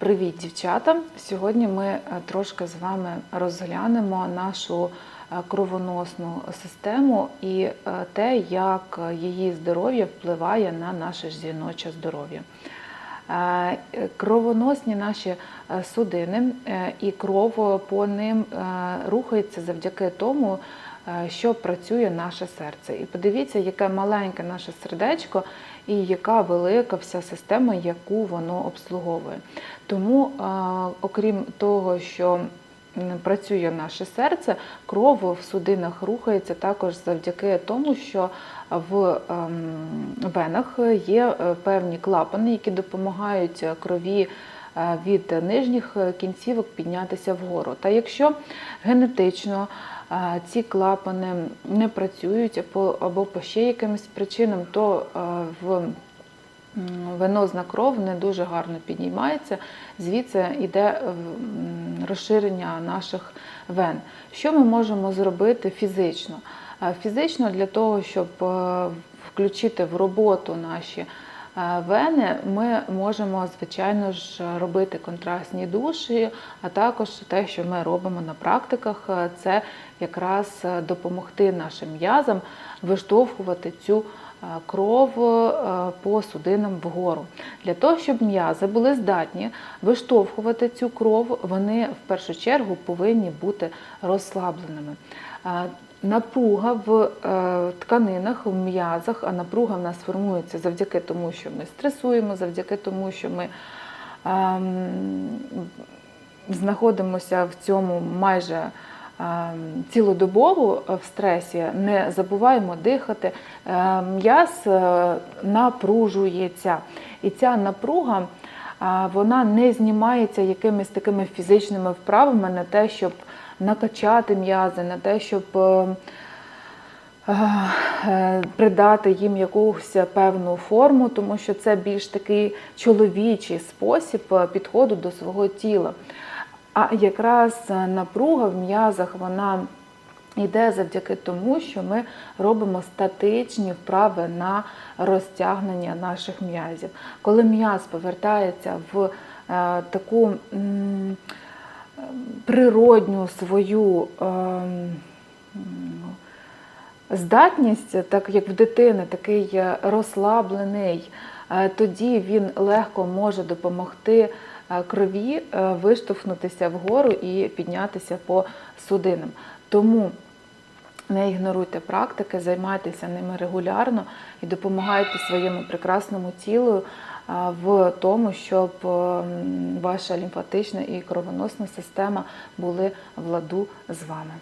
Привіт, дівчата! Сьогодні ми е, трошки з вами розглянемо нашу е, кровоносну систему і е, те, як її здоров'я впливає на наше жіноче здоров'я. Кровоносні наші судини і кров по ним рухається завдяки тому, що працює наше серце. І подивіться, яке маленьке наше сердечко і яка велика вся система, яку воно обслуговує. Тому, е, окрім того, що працює наше серце, кров в судинах рухається також завдяки тому, що в ем, венах є е, певні клапани, які допомагають е, крові е, від нижніх кінцівок піднятися вгору. Та якщо генетично е, ці клапани не працюють або- по ще якимось причинам, то е, в венозна кров не дуже гарно піднімається, звідси йде е, розширення наших вен. Що ми можемо зробити фізично? Е, Фізично для того, щоб е, включити в роботу наші е, вени, ми можемо, звичайно ж, робити контрастні душі, а також те, що ми робимо на практиках, е, це якраз е, допомогти нашим м'язам виштовхувати цю кров е, по судинам вгору. Для того, щоб м'язи були здатні виштовхувати цю кров, вони в першу чергу повинні бути розслабленими. Е, Напруга в е, тканинах, в м'язах, а напруга в нас формується завдяки тому, що ми стресуємо, завдяки тому, що ми ем, знаходимося в цьому майже цілодобово в стресі, не забуваємо дихати, е, м'яз е, напружується. І ця напруга вона не знімається якимись такими фізичними вправами на те, щоб накачати м'язи, на те, щоб е, е, придати їм якусь певну форму, тому що це більш такий чоловічий спосіб е, підходу до свого тіла. А якраз е, напруга в м'язах вона йде завдяки тому, що ми робимо статичні вправи на розтягнення наших м'язів. Коли м'яз повертається в е, таку природню свою е, м, здатність, так як в дитини, такий е, розслаблений, е, тоді він легко може допомогти е, крові виштовхнутися вгору і піднятися по судинам. Тому не ігноруйте практики, займайтеся ними регулярно і допомагайте своєму прекрасному тілу в тому, щоб ваша лімфатична і кровоносна система були в ладу з вами.